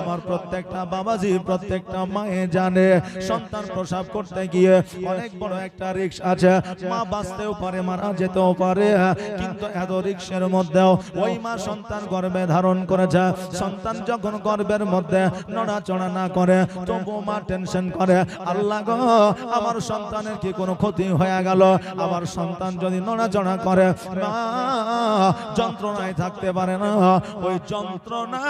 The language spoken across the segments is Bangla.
আমার প্রত্যেকটা বাবাজি, প্রত্যেকটা মায়ে জানে, সন্তান প্রসাব করতে গিয়ে অনেক বড় একটা রিক্স আছে। মা বাঁচতেও পারে, মারা যেতেও পারে, কিন্তু এত রিক্সের মধ্যেও ওই মা সন্তান গর্ভে ধারণ করেছে। সন্তান যখন গর্ভের মধ্যে নড়াচড়া না করে তবু মা টেনশন করে, আল্লাহ গো, আমার সন্তানের কি কোনো ক্ষতি হয়ে গেল? আমার সন্তান যদি নড়াচড়া করে, মা, যন্ত্রণায় থাকতে পারে না। ওই যন্ত্রণা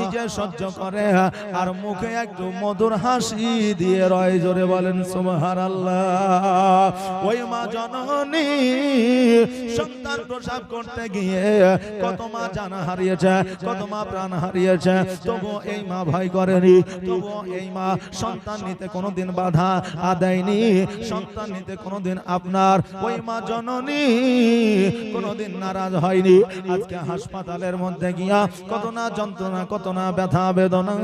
নিজে সহ্য করে, আর মুখে একটু মধুর হাসি দিয়ে রয় জোরে বলেন সুমহার ওই মা জননী সন্তান প্রসাব করতে গিয়ে কত মা জানা হারিয়েছে, কত মা প্রাণ হারিয়েছে এই মা ভয় করেনি এই মা সন্তান নিতে কোনোদিন বাধা আদায়নি সন্তান নিতে কোনোদিন আপনার ওই মা জননী কোনোদিন নারাজ হয়নি। আজকে হাসপাতালের মধ্যে গিয়া কত না যন্ত্রণা, কত না ব্যথা, বেদনা,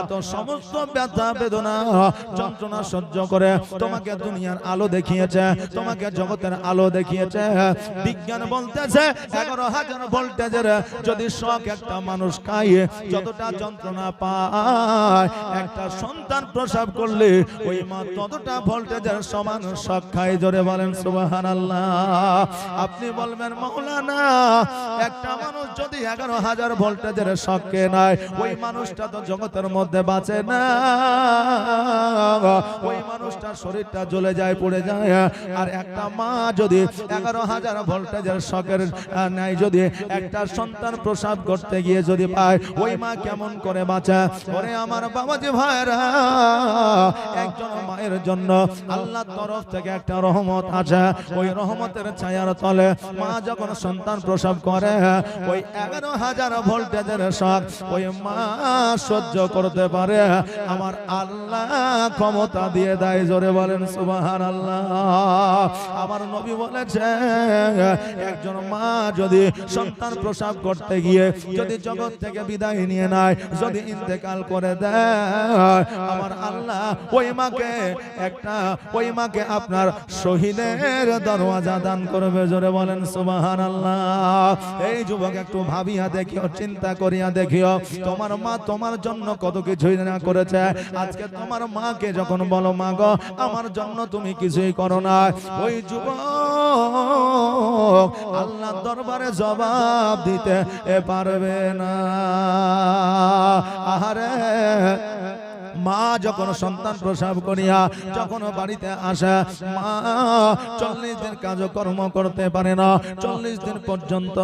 এত সমস্ত ব্যথা, বেদনা যন্ত্রণা সহ্য করে তোমাকে দুনিয়ার আলো দেখিয়েছে, তোমাকে জগতের আলো দেখিয়েছে। বিজ্ঞান বলতেছে, এগারো হাজার ভোল্টেজের যদি শখ একটা মানুষ খায়, যতটা যন্ত্রণা পায়, একটা সন্তান প্রসাব করলে ওই মা ততটা ভোল্টেজের সমান শখ খায়। জোরে বলেন সুবাহান আপনি বলবেন মৌলানা একটা মানুষ যদি এগারো হাজার ভোল্টেজের শখকে নাই ওই মানুষটা তো জগতের মধ্যে বাঁচে না। ওই মানুষটার শরীরটা জ্বলে যায় পড়ে যায়। আর একটা মা যদি এগারো হাজার ভোল্টেজের শখের নাই যদি একটা সন্তান প্রসাব করতে গিয়ে যদি পায় ওই মা কেমন করে বাঁচা? ওরে আমার বাবাজি ভাইরা একজন মায়ের জন্য আল্লাহ তরফ থেকে একটা রহমত আছে। ওই রহমতের ছায়ার তলে মা যখন সন্তান প্রসব করে ওই এগারো হাজার ভোল্টেজের শখ ওই মা সহ্য করতে পারে। আমার আল্লাহ ক্ষমতা দিয়ে দেয়, জোরে বলেন সুবাহান আল্লাহ আমার নবী বলেছে, একজন মা যদি সন্তান প্রসব করতে গিয়ে যদি জগৎ থেকে বিদায় নিয়ে নেয়, যদি ইন্তেকাল করে দেয়, আমার আল্লাহ ওই মাকে, একটা ওই মাকে আপনার শহীদের দরওয়াজা দান করবে, জোরে বলেন সুবাহান আল্লাহ এই যুবক একটু ভাবিয়া দেখিও, চিন্তা করিয়া দেখিও তোমার মা তোমার জন্য কত কিছুই না করেছে। আজকে তোমার মাকে যখন বলো, মা গো, আমার জন্য তুমি কিছুই করো না। ওই যুবক আল্লাহ দরবারে জবাব দিতে পারবে না। আহারে মা যখন সন্তান প্রসাব করিয়া যখন বাড়িতে আসে, মা চল্লিশ দিন কাজকর্ম করতে পারে না। চল্লিশ দিন পর্যন্ত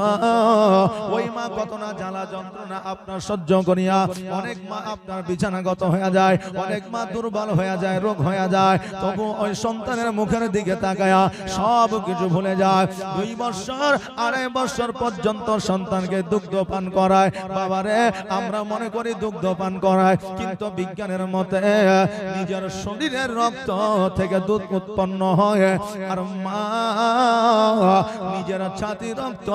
ওই মা কত না জ্বালা যন্ত্রণা আপনার সহ্য করিয়া, অনেক মা আপনার বিছানাগত হয়ে যায়, অনেক মা দুর্বল হয়ে যায়, রোগ হয়ে যায়। তবু ওই সন্তানের মুখের দিকে তাকায়া সব কিছু ভুলে যায়। দুই বছর, আড়াই বছর পর্যন্ত সন্তানকে দুগ্ধ পান করায়। বাবারে, আমরা মনে করি দুগ্ধ পান করায়, কিন্তু বিজ্ঞানের মতে নিজের শরীরের রক্ত থেকে দুধ উৎপন্ন হয়। আর মা নিজের ছাতি রক্ত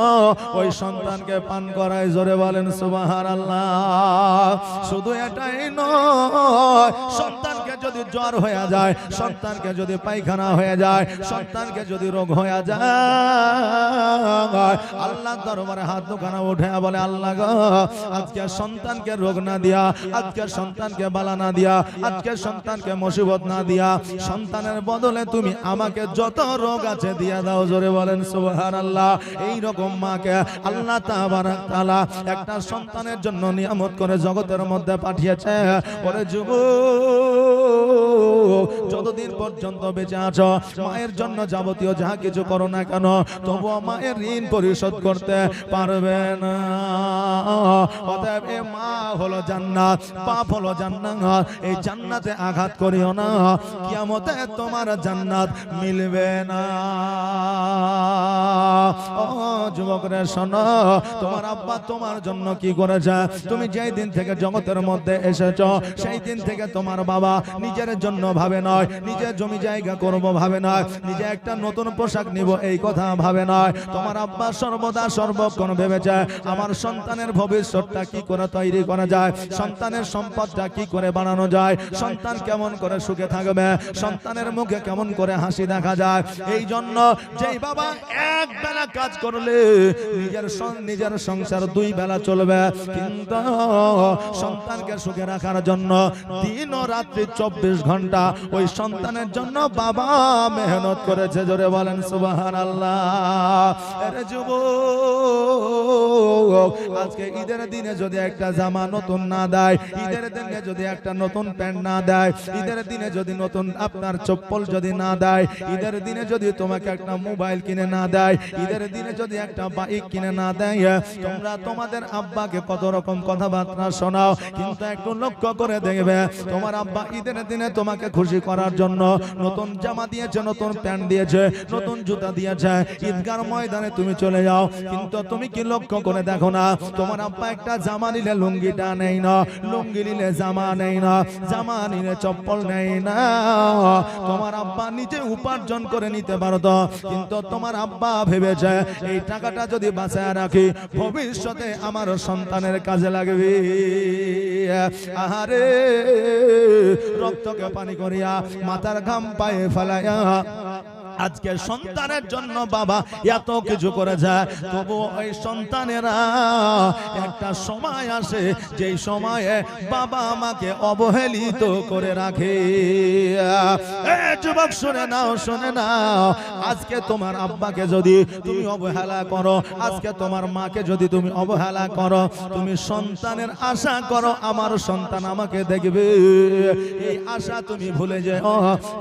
ওই সন্তানকে পান করায়। জোরে বলেন সুবাহার আল্লাহ শুধু এটাই নয়, সন্তানকে যদি জ্বর হয়ে যায়, সন্তানকে যদি পায়খানা হয়ে যায়, সন্তানকে যদি রোগ হয়ে যায়, আল্লাহ দরবারে হাত দুখানা উঠে বলে, আল্লাহ আজকে সন্তানকে রোগ না দিয়া, আজকে সন্তানকে বালা না দিয়া, আজকে সন্তানকে মুসিবত না দিয়া, সন্তানের বদলে তুমি আমাকে যত রোগ আছে দিয়া দাও, জোরে বলেন সুবহানাল্লাহ। এই রকম মাকে আল্লাহ তাআলা একটা সন্তানের জন্য নিয়ামত করে জগতের মধ্যে পাঠিয়েছে। ওরে যুবক, যতদিন পর্যন্ত বেঁচে আছো, মায়ের জন্য যাবতীয় যা কিছু করো না কেন, তবুও মায়ের ঋণ পরিশোধ করতে পারবে না। অতএব এ মা হলো জান্নাত পাপ হলো জান্নাত এই জান্নাতে আঘাত করিও না। কিয়ামতে তোমার জান্নাত মিলবে না। ও যুবকরা, শোনো, তোমার আব্বা তোমার জন্য কি করেছে? তুমি যেই দিন থেকে জগতের মধ্যে এসেছ, সেই দিন থেকে তোমার বাবা নিজের জন্য ভাবে নয়, নিজের জমি জায়গা করব ভাবে নয়, নিজে একটা নতুন পোশাক নিব এই কথা ভাবে নয়। তোমার আব্বা সর্বদা সর্বক্ষণ ভেবেছে, আমার সন্তানের ভবিষ্যৎটা কি করে তৈরি করা যায়? সন্তানের সম্পদটা কি করে বানানো যায়? সন্তান কেমন করে সুখে থাকবে? সন্তানের মুখে কেমন করে হাসি দেখা যায়? এই জন্য যেই বাবা এক বেলা কাজ করলে নিজের নিজের সংসার দুই বেলা চলবে। কিন্তু সন্তানকে সুখে রাখার জন্য দিন ও রাত্রি চব্বিশ ঘণ্টা ওই সন্তানের জন্য বাবা মেহনত করেছে। জোরে বলেন সুবাহান আল্লাহ আজকে ঈদের দিনে যদি একটা জামা নতুন না দেয়, ঈদের দিনে যদি একটা প্যান্ট না দেয়, ঈদের দিনে যদি নতুন আপনার চপ্পল যদি না দেয়, ঈদের দিনে যদি তোমাকে একটা মোবাইল কিনে না দেয়, ঈদের দিনে যদি একটা বাইক কিনে না দেয়, তোমরা তোমাদের আব্বাকে কত রকম কথাবার্তা শোনাও, কিন্তু একটু লক্ষ্য করে দেখবে, তোমার আব্বা ঈদের দিনে তোমাকে খুশি করার জন্য নতুন জামা দিয়েছে, নতুন প্যান্ট দিয়েছে, নতুন জুতা দিয়েছে, ঈদগার ময়দানে তুমি চলে যাও, কিন্তু তুমি কি লক্ষ্য করে দেখো না, তোমার আব্বা একটা জামা নিলে লুঙ্গিটা নেই না, লুঙ্গি নিলে জামা নেই না জামা চপ্পল নেয় না। তোমার আব্বা নিজে উপার্জন করে নিতে পারত, কিন্তু তোমার আব্বা ভেবেছে, এই টাকাটা যদি বাঁচায় রাখি, ভবিষ্যতে আমার সন্তানের কাজে লাগবে। আহারে, রক্তকে পানি করিয়া মাথার ঘাম পায়ে ফেলাইয়া আজকে সন্তানের জন্য বাবা এত কিছু করে যায় তবু ওই সন্তানেরা একটা সময় আসে যেই সময়ে বাবা আমাকে অবহেলিত করে রাখে। যুবক শুনে নাও শুনে নাও। আজকে তোমার আব্বাকে যদি তুমি অবহেলা করো আজকে তোমার মাকে যদি তুমি অবহেলা করো তুমি সন্তানের আশা করো আমার সন্তান আমাকে দেখবে। এই আশা তুমি ভুলে যাও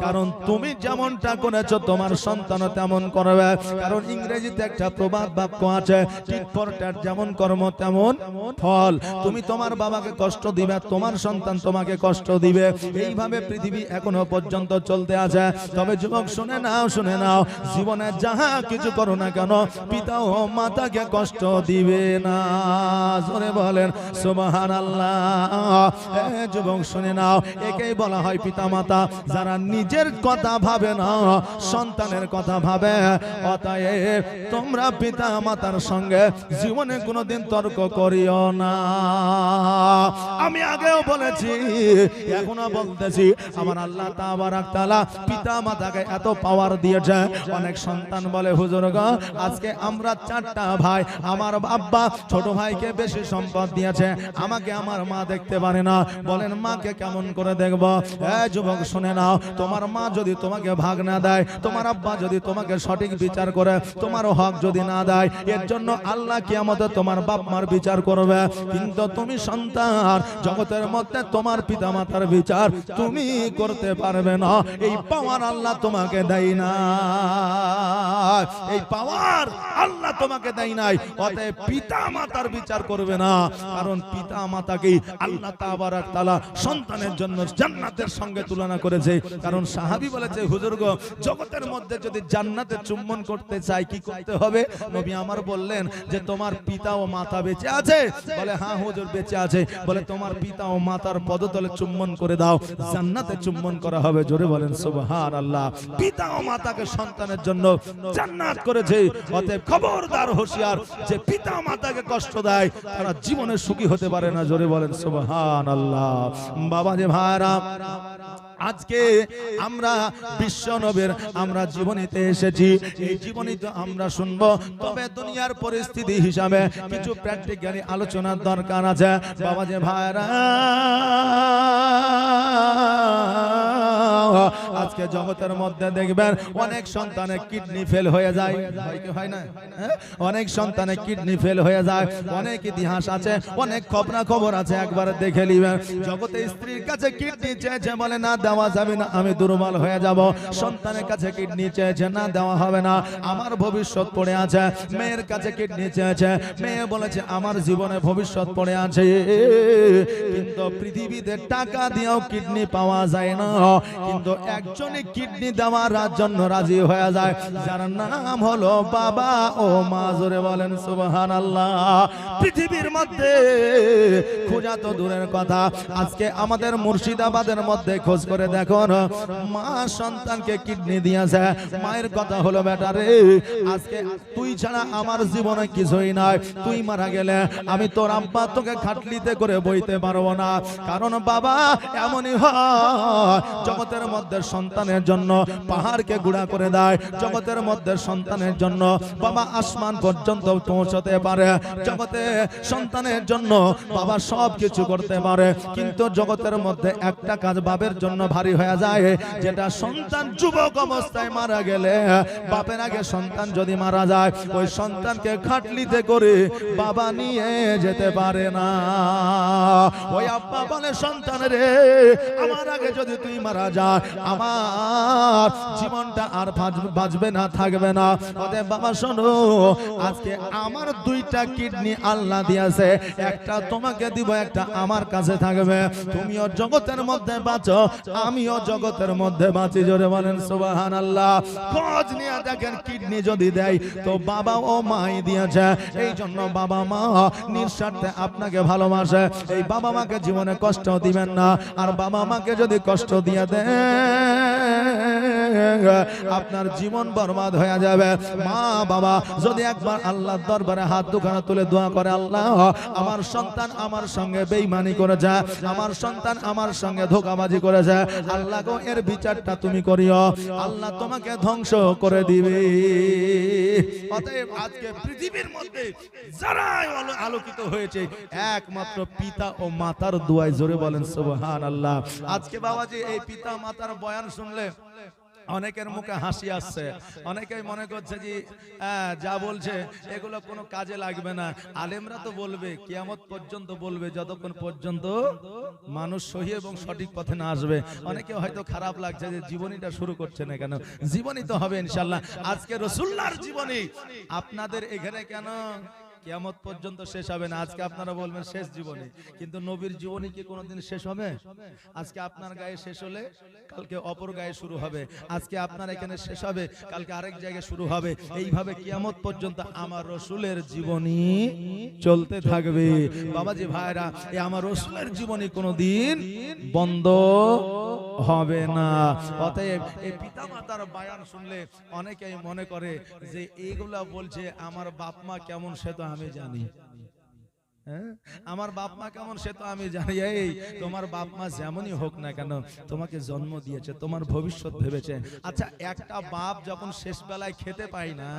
কারণ তুমি যেমনটা করেছ তোমার সন্তান তেমন করবে। কারণ ইংরেজিতে একটা প্রবাদ বাক্য আছে যেমন কর্ম তেমন ফল। তুমি তোমার বাবাকে কষ্ট দিবে, তোমার সন্তান তোমাকে কষ্ট দিবে। এইভাবে পৃথিবী এখনও পর্যন্ত চলতে আছে। তবে যুবক, শুনে নাও শুনে নাও। জীবনে যাহা কিছু করো না কেন পিতা ও মাতাকে কষ্ট দিবে না। বলেন সুবহান আল্লাহ যুবক, শুনে নাও। একেই বলা হয় পিতা মাতা যারা নিজের কথা ভাবে না সন্তানের কথা ভাবে। অতএব তোমরা পিতা মাতার সঙ্গে জীবনে কোনোদিন তর্ক করিও না। আমি আগেও বলেছি, এখনও বলতেছি, আমার আল্লাহ তাবারাক তাআলা পিতা মাতাকে এত পাওয়ার দিয়েছে অনেক সন্তান বলে, হুজুর আজকে আমরা চারটা ভাই, আমার আব্বা ছোট ভাইকে বেশি সম্পদ দিয়েছে, আমাকে আমার মা দেখতে পারে না। বলেন, মাকে কেমন করে দেখব? এ যুবক, শুনে নাও, তোমার মা যদি তোমাকে ভাগ না দেয়, তোমার আব্বা যদি তোমাকে সঠিক বিচার করে তোমার হক যদি না দেয়, এর জন্য আল্লাহ কিয়ামতে তোমার বাপ মার বিচার করবে। কিন্তু তুমি সন্তান, জগতের মধ্যে তোমার পিতা মাতার বিচার তুমি করতে পারবে না। এই পাওয়ার আল্লাহ তোমাকে দেয় না এই পাওয়ার আল্লাহ তোমাকে দেয় নাই। অতএব পিতা মাতার বিচার করবে না। কারণ পিতা মাতাকেই আল্লাহ তাবারাক তাআলা সন্তানের জন্য জান্নাতের সঙ্গে তুলনা করেছে। কারণ সাহাবী বলেছে হুজুর গো জগতের মধ্যে যদি জান্নাতে চুম্বন করতে চাই, কি করতে হবে? নবী আমার বললেন যে, তোমার পিতা ও মাতা বেঁচে আছে? বলে হ্যাঁ হুজুর, বেঁচে আছে। বলে, তোমার পিতা ও মাতার পদতলে চুম্বন করে দাও। জান্নাতে চুম্বন করা হবে। জোরে বলেন সুবহান আল্লাহ পিতা ও মাতাকে সন্তানের জন্য জান্নাত করেছে। অতএব খবরদার, হুঁশিয়ার যে, পিতা মাতাকে কষ্ট দেয়, তারা জীবনে সুখী হতে পারে না। জোরে বলেন সুবহান আল্লাহ বাবা যে ভাইরা আজকে আমরা বিশ্বনবের আমরা জীবনীতে এসেছি। এই জীবনী তো আমরা শুনব। তবে দুনিয়ার পরিস্থিতি হিসাবে কিছু প্র্যাকটিক্যালি আলোচনার দরকার আছে। বাবা যে ভাইরা আজকে জগতের মধ্যে দেখবেন অনেক সন্তানের কিডনি ফেল হয়ে যায়। হয় না? হ্যাঁ? অনেক সন্তানের কিডনি ফেল হয়ে যায়। অনেক ইতিহাস আছে, অনেক খবরা খবর আছে, একবার দেখে নিবেন। জগতে স্ত্রীর কাছে কিডনি চেয়েছে বলে না দেওয়া যাবে না, আমি দুর্বল হয়ে যাব। সন্তানের কাছে কিডনি চেয়েছে, না দেওয়া হবে না। আমার ভবিষ্যৎ পড়ে আছে, মেয়ের কাছে কিডনি চেয়েছে। মেয়ে বলেছে, আমার জীবনে ভবিষ্যৎ পড়ে আছে। কিন্তু পৃথিবীতে টাকা দিয়েও কিডনি পাওয়া যায় না। কিন্তু একজন এখনই কিডনি দেওয়ার জন্য রাজি হয়ে যায়। যার নাম হলো বাবা ও মা, জোরে বলেন সুবহান আল্লাহ পৃথিবীর মধ্যে খোঁজা তো দূরের কথা। আজকে আমাদের মুর্শিদাবাদের মধ্যে খোঁজ করে দেখো না মা সন্তানকে কিডনি দিয়েছে। মায়ের কথা হলো, বেটা রে, আজকে তুই ছাড়া আমার জীবনে কিছুই নাই। তুই মারা গেলে আমি তোর আব্বা তোকে খাটলিতে করে বইতে পারব না। কারণ বাবা এমনই হয়, জগতের মধ্যে সন্তানের জন্য পাহাড়কে গুড়া করে দেয়। জগতের মধ্যে সন্তানের জন্য বাবা আসমান পর্যন্ত পৌঁছতে পারে। জগতে সন্তানের জন্য বাবা সব কিছু করতে পারে। কিন্তু জগতের মধ্যে একটা কাজ বাবের জন্য ভারী হয়ে যায়, যেটা সন্তান যুবক অবস্থায় মারা গেলে বাপের আগে সন্তান যদি মারা যায়, ওই সন্তানকে খাটলিতে করে বাবা নিয়ে যেতে পারে না। ওই আব্বা বলে, সন্তান রে, আমার আগে যদি তুই মারা যা, আমার জীবনটা আর বাঁচ- বাঁচবে না, থাকবে না। অতএব বাবা, শোনো, আজকে আমার দুইটা কিডনি আল্লাহ দিয়েছে। একটা তোমাকে দিব, একটা আমার কাছে থাকবে। তুমিও জগতের মধ্যে বাঁচো, আমিও জগতের মধ্যে বাঁচি, জোরে বলেন সুবাহান আল্লাহ খোঁজ নিয়ে দেখেন, কিডনি যদি দেয়, তো বাবা ও মাই দিয়েছে। এই জন্য বাবা মা নিঃস্বার্থে আপনাকে ভালোবাসে। এই বাবা মাকে জীবনে কষ্ট দিবেন না। আর বাবা মাকে যদি কষ্ট দিয়ে দেন আপনার জীবন বরবাদ হয়ে যাবে। মা, বাবা, যদি একবার আল্লাহর দরবারে হাত দুখানা তুলে দোয়া করে, আল্লাহ, আমার সন্তান আমার সঙ্গে বেইমানি করেছে, আমার সন্তান আমার সঙ্গে ধোকাবাজি করেছে, আল্লাহ গো, এর বিচারটা তুমি করিও, আল্লাহ তোমাকে ধ্বংস করে দিবে। অতএব আজকে পৃথিবীর মধ্যে যারাই আলোকিত হয়েছে, একমাত্র পিতা ও মাতার দুয়ায় জোরে বলেন সুবহান আল্লাহ আজকে বাবাজি, এই পিতা মাতার বয়ান শুনলে অনেকের মুখে হাসি আসছে। অনেকেই মনে করছে যে যা বলছে এগুলো কোনো কাজে লাগবে না। আলেমরা তো বলবে কিয়ামত পর্যন্ত বলবে যতক্ষণ পর্যন্ত মানুষ সহি এবং সঠিক পথে না আসবে। অনেকে হয়তো খারাপ লাগছে যে জীবনীটা শুরু করছে না কেন জীবনী তো হবে ইনশাল্লাহ আজকে রসুল্লার জীবনী। আপনাদের এখানে কেন কিয়ামত পর্যন্ত শেষ হবে না। আজকে আপনারা বলবেন শেষ জীবনী। কিন্তু নবীর জীবনী কি কোনোদিন শেষ হবে? আজকে আপনার গায়ে শেষ হলে কালকে অপর গায়ে শুরু হবে। আজকে আপনার এখানে শেষ হবে, কালকে আরেক জায়গায় শুরু হবে। এইভাবে কিয়ামত পর্যন্ত আমার রসুলের জীবনী চলতে থাকবে। বাবাজি ভাইরা, এই আমার রসুলের জীবনী কোনোদিন বন্ধ হবে না। অতএব এই পিতা মাতার বায়ান শুনলে অনেকেই মনে করে যে এইগুলা বলছে আমার বাপ মা কেমন সে তো আমি জানি। হ্যাঁ? আমার বাপ মা কেমন সে তো আমি জানি। এই তোমার বাপ মা যেমনই হোক না কেন তোমাকে জন্ম দিয়েছে তোমার ভবিষ্যৎ ভেবেছে। আচ্ছা একটা বাপ যখন শেষ বেলায় খেতে পায় না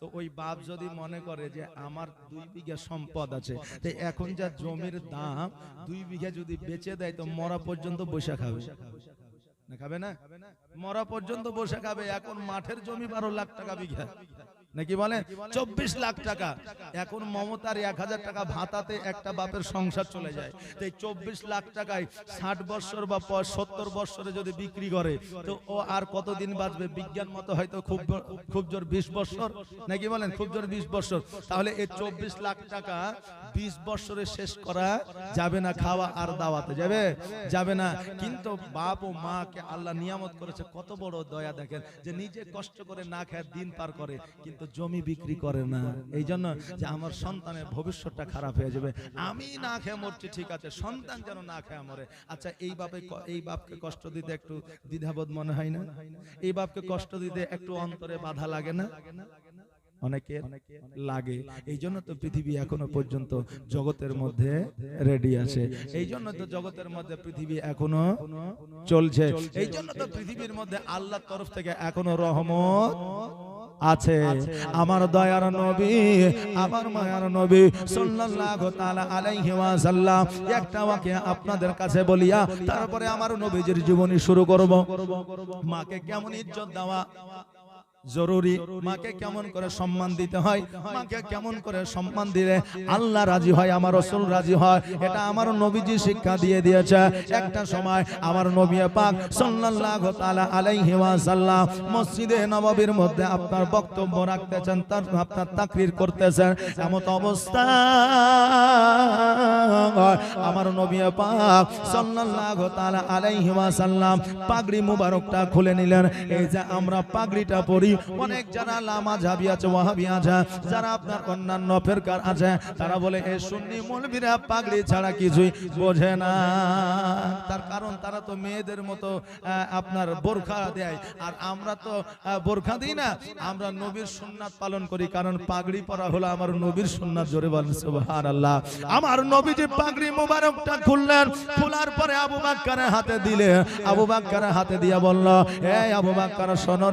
তো ওই বাপ যদি মনে করে যে আমার দুই বিঘা সম্পদ আছে তো এখন যা জমির দাম দুই বিঘা যদি বেচে দেয় তো মরা পর্যন্ত বসে খাবে না খাবে না? মরা পর্যন্ত বসে খাবে এখন মাঠের জমি বারো লাখ টাকা বিঘা। নাকি বলেন? চব্বিশ লাখ টাকা। এখন মমতার এক হাজার টাকা ভাতাতে একটা বাপের সংসার চলে যায়। তো এই চব্বিশ লাখ টাকায় ষাট বছর বা সত্তর বছরে যদি বিক্রি করে তো ও আর কতদিন বাঁচবে? বিজ্ঞান মতো হয়তো খুব খুব জোর বিশ বছর। নাকি বলেন? খুব জোর বিশ বছর। তাহলে এই চব্বিশ লাখ টাকা বিশ বছরে শেষ করা যাবে না খাওয়া আর দাওয়াতে। যাবে? যাবে না। কিন্তু বাপ ও মাকে আল্লাহ নিয়ামত করেছে। কত বড় দয়া দেখেন যে নিজে কষ্ট করে না খায় দিন পার করে। কিন্তু জমি বিক্রি করে না। এই জন্য যে আমার সন্তানের ভবিষ্যৎটা খারাপ হয়ে যাবে। আমি না খেয়ে মরছি, ঠিক আছে। সন্তান যেন না খেয়ে মরে। আচ্ছা এই বাপে এই বাপকে কষ্ট দিতে একটু দ্বিধাবোধ মনে হয় না? এই বাপকে কষ্ট দিতে একটু অন্তরে বাধা লাগে না? অনেকের লাগে। এই জন্য তো পৃথিবী এখনও পর্যন্ত জগতের মধ্যে রেডি আছে। এই জন্য তো জগতের মধ্যে পৃথিবী এখনও চলছে। এই জন্য তো পৃথিবীর মধ্যে আল্লাহর তরফ থেকে এখনও রহমত আছে। আমার দয়ার নবী আমার মায়ার নবী সাল্লাল্লাহু তাআলা আলাইহি ওয়াসাল্লাম একটা ওয়াকে আপনাদের কাছে বলিয়া তারপরে আমার নবীজির জীবনী শুরু করব। মাকে কেমন ইজ্জত দেওয়া? জরুরি। মাকে কেমন করে সম্মান দিতে হয়? মাকে কেমন করে সম্মান দিলে আল্লাহ রাজি হয় আমার রসুল রাজি হয়? এটা আমার নবীজি শিক্ষা দিয়ে দিয়েছে। একটা সময় আমার নবী পাক সাল্লাল্লাহু তাআলা আলাইহি ওয়াসাল্লাম মসজিদে নববীর মধ্যে আপনার বক্তব্য রাখতেছেন তার আপনার তাকরির করতেছেন। এমন অবস্থা আমার নবী পাক সাল্লাল্লাহু তাআলা আলাইহি ওয়াসাল্লাম পাগড়ি মুবারকটা খুলে নিলেন। এই যে আমরা পাগড়িটা পরি অনেক যারা লামা ঝাবি আছে, ওয়াহাবি আছে, যারা আপনার অন্যান্য ফেরকার আছে, তারা বলে এই সুন্নি মৌলবীরা পাগড়ি ছাড়া কিছুই বোঝে না। তার কারণ তারা তো মেয়েদের মতো আপনার বোরখা দেয়। আর আমরা তো বোরখা দিই না, আমরা নবীর সুন্নাত পালন করি, কারণ পাগড়ি পরা হলো আমার নবীর সুন্নাত, জোরে বলেন, সুবহানাল্লাহ। আমার নবীজি পাগড়ি মোবারকটা খুললেন, খোলার পরে আবু বাক্কারের হাতে দিলে, আবু বাক্কারের হাতে দিয়া বলল এই আবু বাক্কার, শোনো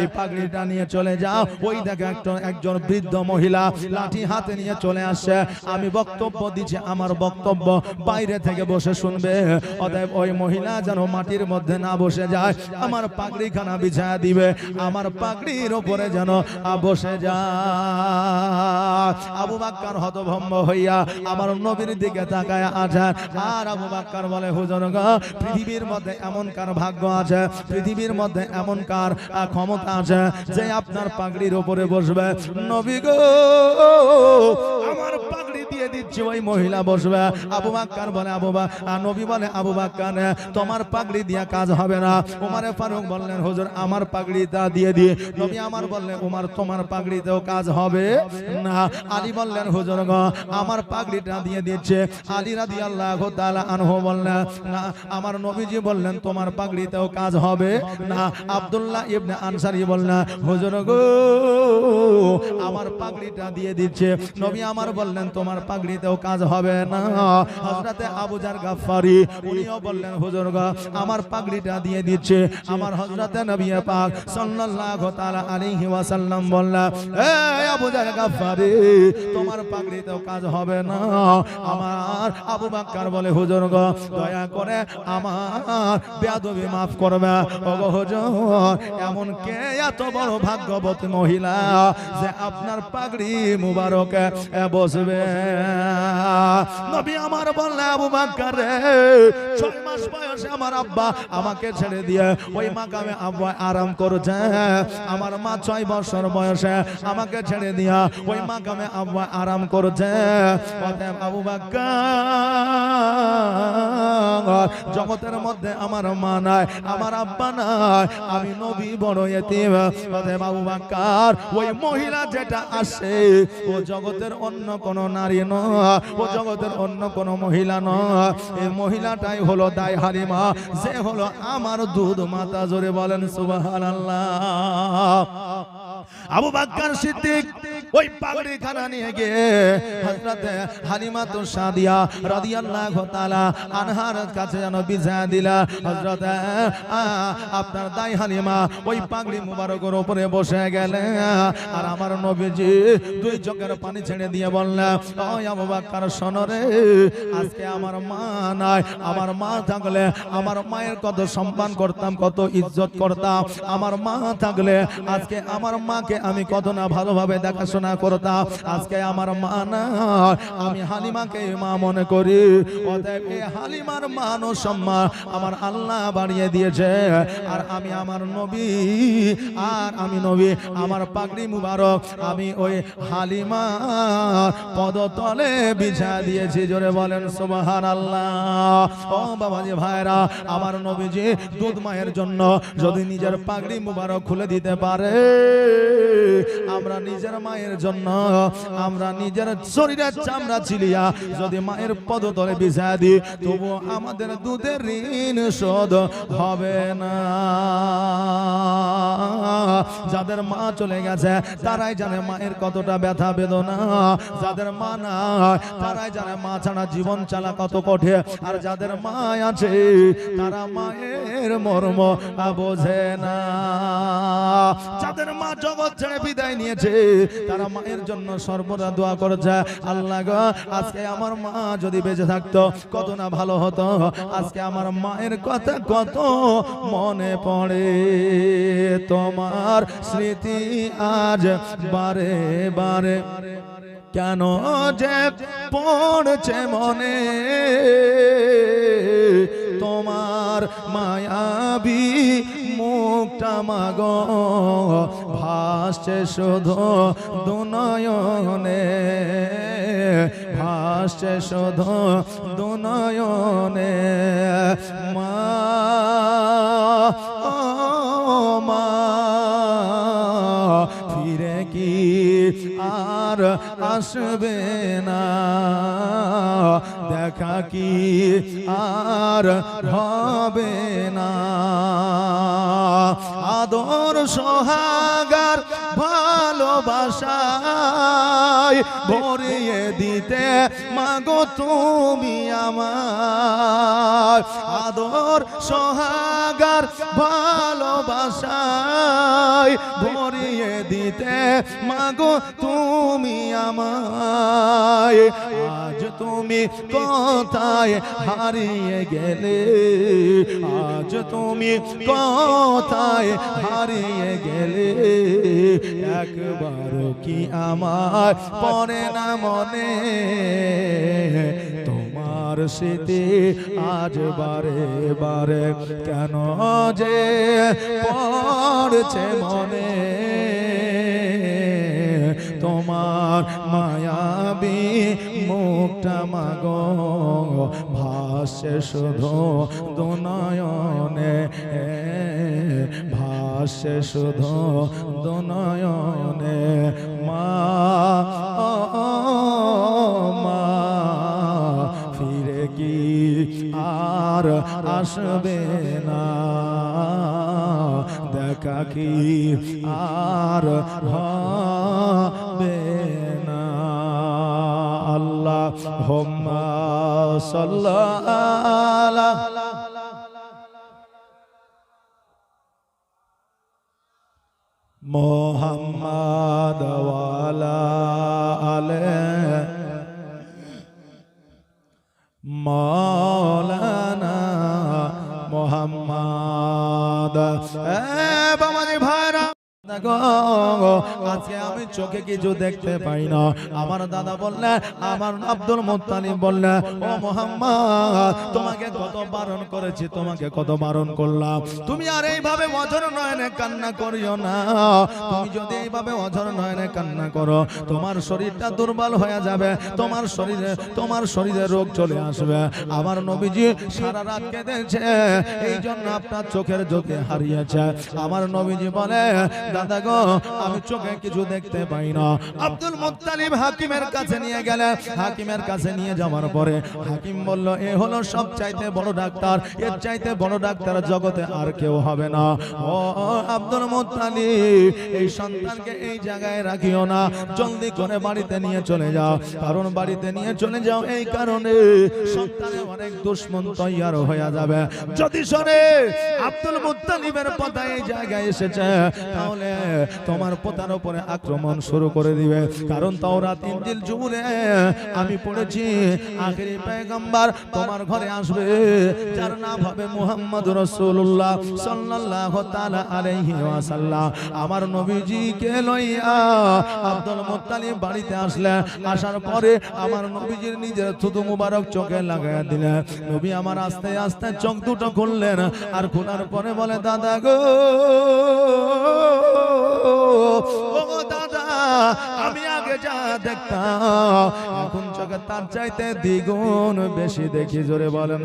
এই পাগড়িটা নিয়ে চলে যাও। ওই দেখে একজন একজন বৃদ্ধ মহিলা লাঠি হাতে নিয়ে চলে আসছে। আমি বক্তব্য দিচ্ছি আমার বক্তব্য বাইরে থেকে বসে শুনবে। অতএব ওই মহিলা যেন মাটির মধ্যে না বসে যায় আমার পাগড়িখানা বিছায়া দিবে। আমার পাগড়ির ওপরে যেন বসে যায়। আবু বাক্কার হতভম্ব হইয়া আমার নবীর দিকে তাকায় আছেন আর আবু বাক্কার বলে হুজুর গো, পৃথিবীর মধ্যে এমন কার ভাগ্য আছে? পৃথিবীর মধ্যে এমন কার ক্ষমতা আছে যে আপনার পাগড়ির ওপরে বসবে। নবী গো আমার দিয়ে দিচ্ছি ওই মহিলা বসবে। আবু বাক্কার বলে, আবু বা নবী বলে, আবু বাক্কার, তোমার পাগড়ি দিয়া কাজ হবে না। উমারে ফারুক বললেন, হুজুর, আমার পাগড়িটা দিয়ে দিয়ে। নবী আমার বললেন উমার, তোমার পাগড়িতেও কাজ হবে না। আলী বললেন, হুজুর গো, আমার পাগড়িটা দিয়ে দিচ্ছে। আলী রাদিয়াল্লাহু তাআলা আনহু বললেন না, আমার নবীজি বললেন, তোমার পাগড়িতেও কাজ হবে না। আব্দুল্লাহ ইবনে আনসারী বললেন হুজুর গো, আমার পাগড়িটা দিয়ে দিচ্ছে। নবী আমার বললেন, তোমার পাগড়িতেও কাজ হবে না। হযরতে আবু জার গাফফারি, উনিও বললেন, হুজুর আমার পাগড়িটা দিয়ে দিচ্ছে। আমার হযরতে নবী পাক সাল্লাল্লাহু তাআলা আলাইহি ওয়াসাল্লাম বললেন এই আবু গাফফারি, তোমার পাগড়িতেও কাজ হবে না। আমার আবু বাক্কার বলে, হুজুর গো, দয়া করে আমার বেয়াদবি মাফ করবে। ও গো হুজুর, এমন কে এত বড় ভাগ্যবতী মহিলা যে আপনার পাগড়ি মুবারকে বসবে? নবী আমার বললে, আবু বাক্কার রে, ছয় মাস বয়সে আমার আব্বা আমাকে ছেড়ে দিয়ে ওই মাকামে আব্বা আরাম করছে। আমার মা ছয় বছর বয়সে আমাকে ছেড়ে দিয়া ওই মাকামে আব্বা আরাম করছে। অতএব, আবু বাক্কার জগতের মধ্যে আমার মা নাই, আমার আব্বা নাই, আমি নবী, বড় এতিম। অতএব আবু বাক্কার, ওই মহিলা যেটা আসে, ও জগতের অন্য কোন নারী নয়, ও জগতের অন্য কোন মহিলা নয়। এই মহিলাটাই হলো দায় হারিমা যে হলো আমার দুধ মাতা, জোরে বলেন সুবহানাল্লাহ। আবু বাক্কার সিদ্দিক ওই পাগড়ি খানা নিয়ে গিয়ে হযরতে হালিমা তো সাদিয়া রাদিয়াল্লাহু তাআলা আনহার কাছে যেন বিছা দিলা। হযরতে আপনার দাই হালিমা ওই পাগড়ি মুবারকের উপরে বসে গেলে, আর আমার নবীজি দুই চোখের পানি ছেড়ে দিয়ে বললেন ওই আবু বাক্কার শোনো রে, আজকে আমার মা নাই, আমার মা থাকলে আমার মায়ের কত সম্মান করতাম, কত ইজ্জত করতাম, আমার মা থাকলে আজকে আমার মাকে আমি কত না ভালোভাবে দেখাশোনা করতাম আজকে আমার মা না, আমি হালিমাকে মা মনে করি। অতএব হালিমার মান ও সম্মান আমার আল্লাহ বাড়িয়ে দিয়েছে। আর আমি আমার নবী, আর আমি নবী, আমার পাগড়ি মুবারক, আমি ওই হালিমা পদতলে বিছা দিয়েছি। জোরে বলেন সুবহান আল্লাহ ও বাবাজি ভাইরা, আমার নবীজি দুধ মায়ের জন্য যদি নিজের পাগড়ি মুবারক খুলে দিতে পারে, আমরা নিজের মায়ের জন্য আমরা নিজের শরীরের চামড়া ছিলিয়া যদি মায়ের পদতলে বিছা দিই তবু আমাদের দুধের ঋণ শোধ হবে না। যাদের মা চলে গেছে, তারাই জানে মায়ের কতটা ব্যথা বেদনা। যাদের মা নাই, তারাই জানে মা ছাড়া জীবন চালা কত কঠে আর যাদের মা আছে, তারা মায়ের মর্ম বোঝে না। যাদের মা জগৎ ছেড়ে বিদায় নিয়েছে যারা মায়ের জন্য সর্বদা দোয়া করেছে। আল্লাহ গো, আজকে আমার মা যদি বেঁচে থাকতো, কত না ভালো হতো। আজকে আমার মায়ের কথা কত মনে পড়ে। তোমার স্মৃতি আজ বারে বারে। কেন যে পড়ছে মনে? তোমার মায়াবী মুখটা মাগ ভাসছে শুধু দুনয়নে। ভাসছে শুধু দুনয়নে। মা আর আসবে না। দেখা কি আর হবে না। আদর সোহাগার ভালোবাসায় ভরিয়ে দিতে, মাগো তুমি আমার আদর, সোহাগার ভালোবাসায় ভরিয়ে দিতে, মাগো তুমি আমায়। আজ তুমি কোথায় হারিয়ে গেলে? আজ তুমি কোথায় হারিয়ে গেলে? একবার কি আমার পরে না মনে? তোমার স্মৃতি আজ বারে বারে কেন যে পড়ছে মনে? তোমার মায়াবী মুখটা মাগ ভাসে শুধু দুনয়নে। ভাসে শুধু দুনয়নে মা মা, ফিরে কি আর আসবে না? দেখা কি আর হবে না? আল্লাহ হোম্মা সাল্লাল্লাহ মোহাম্মদ আলে মৌলানা মোহাম্মদ আজকে আমি চোখে কিছু দেখতে পাই না। আমার দাদা বললে, আমার আব্দুল মুত্তালিব বললে, ও মোহাম্মদ, তোমাকে কত বারণ করেছি, তোমাকে কত বারণ করলাম। তুমি আর এইভাবে নয়নে কান্না করিও না। তুমি যদি এইভাবে নয়নে কান্না করো, তোমার শরীরটা দুর্বল হয়ে যাবে, তোমার শরীরে তোমার শরীরে রোগ চলে আসবে। আমার নবীজি সারা রাত কেঁদেছে এই জন্য আপনার চোখের জ্যোতি হারিয়েছে। আমার নবীজি বলে দাদা আমি চোখে কিছু দেখতে পাই না। আব্দুল মুত্তালিব হাকিমের কাছে নিয়ে গেলে হাকিমের কাছে নিয়ে যাওয়ার পরে হাকিম বলল, এ হলো সব চাইতে বড় ডাক্তার। এর চাইতে বড় ডাক্তার জগতে আর কেউ হবে না। ও আব্দুল মুত্তালিব, এই সন্তানকে এই জায়গায় রাখিও না। জলদি করে বাড়িতে নিয়ে চলে যাও। কারণ বাড়িতে নিয়ে চলে যাও এই কারণে সন্তানে অনেক দুশ্মন তৈয়ার হয়ে যাবে। যদি সরে আব্দুল মুত্তালিবের পথা এই জায়গায় এসেছে, তাহলে তোমার পোতার উপরে আক্রমণ শুরু করে দিবে। কারণ তাওরাত, ইনজিল জুবুরে আমি পড়েছি। আখেরি পয়গম্বর তোমার ঘরে আসবে। যার নাম হবে মুহাম্মদ রাসূলুল্লাহ সাল্লাল্লাহু তাআলা আলাইহি ওয়াসাল্লাম। আমার নবীজিকে লইয়া আব্দুল মুত্তালিব বাড়িতে আসলে। আসার পরে আমার নবীজির নিজের থুতু মুবারক চোখে লাগাইয়া দিলেন নবী আমার আস্তে আস্তে চোখ দুটো খুললেন। আর খোলার পরে বলে, দাদা গো আমি আগে যা দেখতাম, এখন চোখে তার চাইতে দ্বিগুণ বেশি দেখি, জোরে বলেন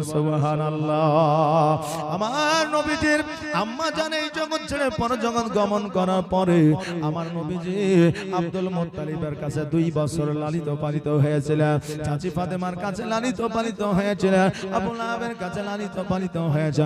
আমার নবীজির আম্মা জানে এই জগৎ ছেড়ে পর জগৎ গমন করার পরে আমার নবীজি আব্দুল মুত্তালিবের কাছে দুই বছর লালিত পালিত হয়েছিলেন। চাচি ফাতেমার কাছে লালিত পালিত হয়েছিলেন। আবুল আবের কাছে লালিত পালিত হয়েছে